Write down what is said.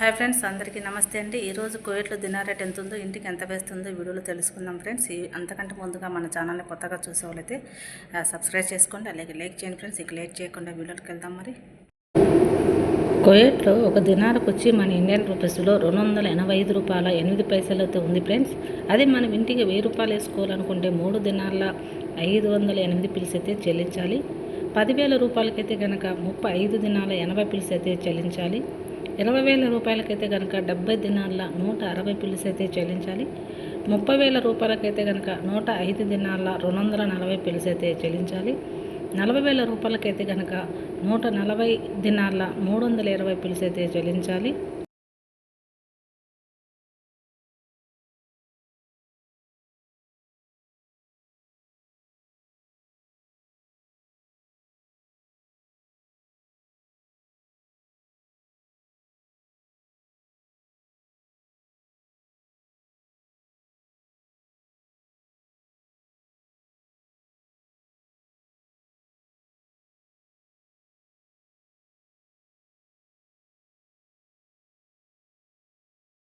Hi friends అందరికీ నమస్తే అండి. ఈరోజు కోవిడ్లో దినార్ రేట్ ఎంత ఉందో ఇంటికి ఎంత వేస్తుందో వీడియోలో తెలుసుకుందాం ఫ్రెండ్స్. అంతకంటే ముందుగా మన ఛానల్ని కొత్తగా చూసేవాళ్ళైతే సబ్స్క్రైబ్ చేసుకోండి. అలాగే లైక్ చేయండి ఫ్రెండ్స్. ఇక లైక్ చేయకుండా వీడియోకి వెళ్దాం మరి. కోయట్లో ఒక దినారకు వచ్చి మన ఇండియన్ రూపీస్లో రెండు వందల ఎనభై ఐదు రూపాయల ఎనిమిది పైసలు అయితే ఉంది ఫ్రెండ్స్. అదే మనం ఇంటికి వెయ్యి రూపాయలు వేసుకోవాలనుకుంటే మూడు దినాల ఐదు వందల ఎనిమిది పిల్స్ అయితే చెల్లించాలి. పదివేల రూపాయలకైతే కనుక ముప్పై ఐదు దినాల ఎనభై పిల్స్ అయితే చెల్లించాలి. ఇరవై వేల రూపాయలకైతే కనుక డెబ్బై దినాల నూట అరవై పిల్స్ అయితే చెల్లించాలి. ముప్పై వేల రూపాయలకైతే కనుక నూట ఐదు దినాల రెండు వందల నలభై పిల్స్ అయితే చెల్లించాలి. నలభై వేల రూపాయలకైతే కనుక నూట నలభై దినాల మూడు వందల ఇరవై పిల్స్ అయితే చెల్లించాలి.